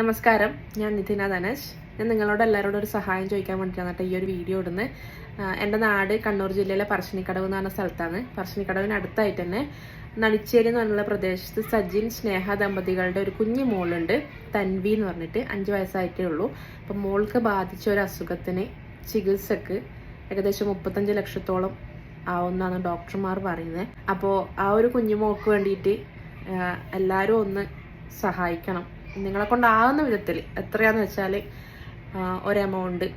നമസ്കാരം. ഞാൻ നിതിന ധനേഷ്. ഞാൻ നിങ്ങളോട് എല്ലാവരോടും ഒരു സഹായം ചോദിക്കാൻ വേണ്ടിയിട്ടാണ് ഈ ഒരു വീഡിയോ ഇടുന്നത്. എന്റെ നാട് കണ്ണൂർ ജില്ലയിലെ പറശ്ശിനിക്കടവ് എന്ന് പറഞ്ഞ സ്ഥലത്താണ്. പറശ്ശിനിക്കടവിന് അടുത്തായിട്ട് തന്നെ നടിച്ചേരി എന്ന് പറഞ്ഞുള്ള പ്രദേശത്ത് സജിൻ സ്നേഹ ദമ്പതികളുടെ ഒരു കുഞ്ഞു മോളുണ്ട്. തൻവി എന്ന് പറഞ്ഞിട്ട് അഞ്ച് വയസ്സായിട്ടേ ഉള്ളൂ. അപ്പം മോൾക്ക് ബാധിച്ച ഒരു അസുഖത്തിന് ചികിത്സക്ക് ഏകദേശം മുപ്പത്തഞ്ച് ലക്ഷത്തോളം ആവുമെന്നാണ് ഡോക്ടർമാർ പറയുന്നത്. അപ്പോൾ ആ ഒരു കുഞ്ഞുമോൾക്ക് വേണ്ടിയിട്ട് എല്ലാവരും ഒന്ന് സഹായിക്കണം. നിങ്ങളെ കൊണ്ടാവുന്ന വിധത്തിൽ എത്രയാന്ന് വെച്ചാൽ ഒരു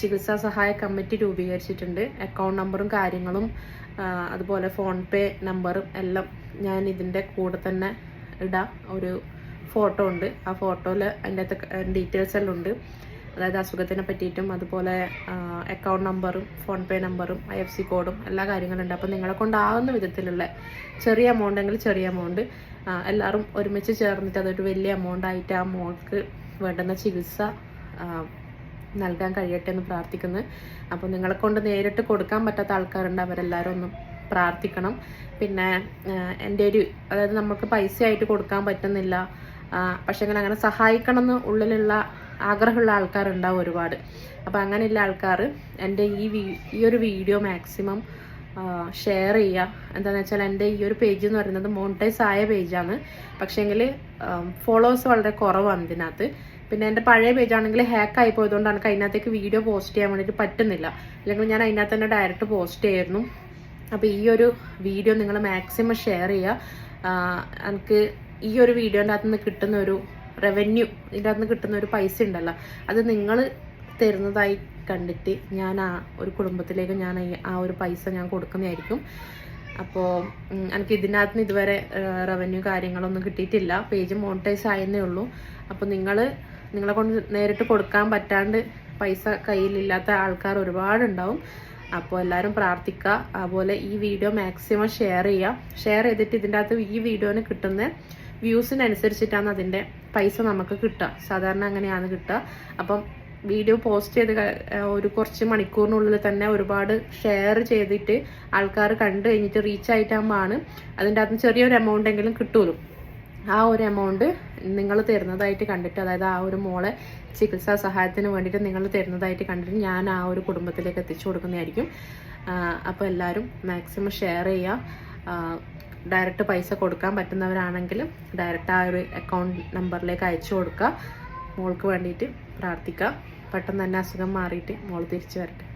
ചികിത്സാ സഹായ കമ്മിറ്റി രൂപീകരിച്ചിട്ടുണ്ട്. അക്കൗണ്ട് നമ്പറും കാര്യങ്ങളും അതുപോലെ ഫോൺ പേ നമ്പറും എല്ലാം ഞാൻ ഇതിന്റെ കൂടെ തന്നെ ഇടാം. ഒരു ഫോട്ടോ ഉണ്ട്. ആ ഫോട്ടോയിൽ അതിന്റെ അകത്ത് ഡീറ്റെയിൽസ് എല്ലാം ഉണ്ട്. അതായത് അസുഖത്തിനെ പറ്റിയിട്ടും അതുപോലെ അക്കൗണ്ട് നമ്പറും ഫോൺ പേ നമ്പറും ഐ എഫ് സി കോഡും എല്ലാ കാര്യങ്ങളും ഉണ്ട് അപ്പോൾ നിങ്ങളെ കൊണ്ടാവുന്ന വിധത്തിലുള്ള ചെറിയ എമൗണ്ട് എങ്കിൽ ചെറിയ എമൗണ്ട് എല്ലാവരും ഒരുമിച്ച് ചേർന്നിട്ട് അതൊരു വലിയ എമൗണ്ട് ആയിട്ട് ആ മോൾക്ക് വേണ്ടുന്ന ചികിത്സ നൽകാൻ കഴിയട്ടെ എന്ന് പ്രാർത്ഥിക്കുന്നു. അപ്പോൾ നിങ്ങളെ കൊണ്ട് നേരിട്ട് കൊടുക്കാൻ പറ്റാത്ത ആൾക്കാരുണ്ട്. അവരെല്ലാവരും ഒന്നും പ്രാർത്ഥിക്കണം. പിന്നെ എന്റെ ഒരു അതായത് നമുക്ക് പൈസ ആയിട്ട് കൊടുക്കാൻ പറ്റുന്നില്ല. പക്ഷെ അങ്ങനെ അങ്ങനെ സഹായിക്കണം എന്ന് ഉള്ളിലുള്ള ആഗ്രഹമുള്ള ആൾക്കാരുണ്ടാവും ഒരുപാട്. അപ്പോൾ അങ്ങനെയുള്ള ആൾക്കാർ എന്റെ ഈ ഈ ഒരു വീഡിയോ മാക്സിമം ഷെയർ ചെയ്യുക. എന്താണെന്ന് വെച്ചാൽ എന്റെ ഈ ഒരു പേജ് എന്ന് പറയുന്നത് മോണിറ്റൈസ് ആയ പേജാണ് പക്ഷേങ്കിൽ ഫോളോവേഴ്സ് വളരെ കുറവാണ് ഇതിനകത്ത്. പിന്നെ എന്റെ പഴയ പേജാണെങ്കിൽ ഹാക്ക് ആയി പോയതുകൊണ്ടാണ് അതിനകത്തേക്ക് വീഡിയോ പോസ്റ്റ് ചെയ്യാൻ വേണ്ടിയിട്ട് പറ്റുന്നില്ല. അല്ലെങ്കിൽ ഞാൻ അതിനകത്ത് തന്നെ ഡയറക്റ്റ് പോസ്റ്റ് ചെയ്യായിരുന്നു. അപ്പോൾ ഈ ഒരു വീഡിയോ നിങ്ങൾ മാക്സിമം ഷെയർ ചെയ്യുക. എനിക്ക് ഈ ഒരു വീഡിയോന്റെ അകത്തുനിന്ന് കിട്ടുന്ന ഒരു റവന്യൂ ഇതിന്റെ കിട്ടുന്ന ഒരു പൈസ ഉണ്ടല്ലോ. അത് നിങ്ങൾ തരുന്നതായി കണ്ടിട്ട് ഞാൻ ആ ഒരു കുടുംബത്തിലേക്ക് ഞാൻ ആ ഒരു പൈസ ഞാൻ കൊടുക്കുന്നതായിരിക്കും. അപ്പോൾ എനിക്ക് ഇതിനകത്ത് നിന്ന് ഇതുവരെ റവന്യൂ കാര്യങ്ങളൊന്നും കിട്ടിയിട്ടില്ല. പേജ് മോണിറ്റൈസ് ആയെന്നേ ഉള്ളൂ. അപ്പോൾ നിങ്ങൾ നിങ്ങളെ കൊണ്ട് നേരിട്ട് കൊടുക്കാൻ പറ്റാണ്ട് പൈസ കയ്യിലില്ലാത്ത ആൾക്കാർ ഒരുപാടുണ്ടാവും. അപ്പോൾ എല്ലാവരും പ്രാർത്ഥിക്കുക. അതുപോലെ ഈ വീഡിയോ മാക്സിമം ഷെയർ ചെയ്യുക. ഷെയർ ചെയ്തിട്ട് ഇതിന്റെ അകത്ത് ഈ വീഡിയോന് കിട്ടുന്ന വ്യൂസിനനുസരിച്ചിട്ടാണ് അതിന്റെ പൈസ നമുക്ക് കിട്ടുക. സാധാരണ അങ്ങനെയാണ് കിട്ടുക. അപ്പം വീഡിയോ പോസ്റ്റ് ചെയ്ത് ഒരു കുറച്ച് മണിക്കൂറിനുള്ളിൽ തന്നെ ഒരുപാട് ഷെയർ ചെയ്തിട്ട് ആൾക്കാർ കണ്ടു കഴിഞ്ഞിട്ട് റീച്ച് ആയിട്ടാകുമ്പോഴാണ് അതിന്റെ അകത്ത് ചെറിയൊരു എമൗണ്ട് എങ്കിലും കിട്ടുമല്ലോ ആ ഒരു എമൗണ്ട് നിങ്ങൾ തരുന്നതായിട്ട് കണ്ടിട്ട് അതായത് ആ ഒരു മോളെ ചികിത്സാ സഹായത്തിന് വേണ്ടിയിട്ട് നിങ്ങൾ തരുന്നതായിട്ട് കണ്ടിട്ട് ഞാൻ ആ ഒരു കുടുംബത്തിലേക്ക് എത്തിച്ചു കൊടുക്കുന്നതായിരിക്കും. അപ്പോൾ എല്ലാവരും മാക്സിമം ഷെയർ ചെയ്യുക. ഡയറക്റ്റ് പൈസ കൊടുക്കാൻ പറ്റുന്നവരാണെങ്കിലും ഡയറക്റ്റ് ആ ഒരു അക്കൗണ്ട് നമ്പറിലേക്ക് അയച്ചു കൊടുക്കുക. മോൾക്ക് വേണ്ടിയിട്ട് പ്രാർത്ഥിക്കുക. പെട്ടെന്ന് തന്നെ അസുഖം മാറിയിട്ട് മോൾ തിരിച്ചു വരട്ടെ.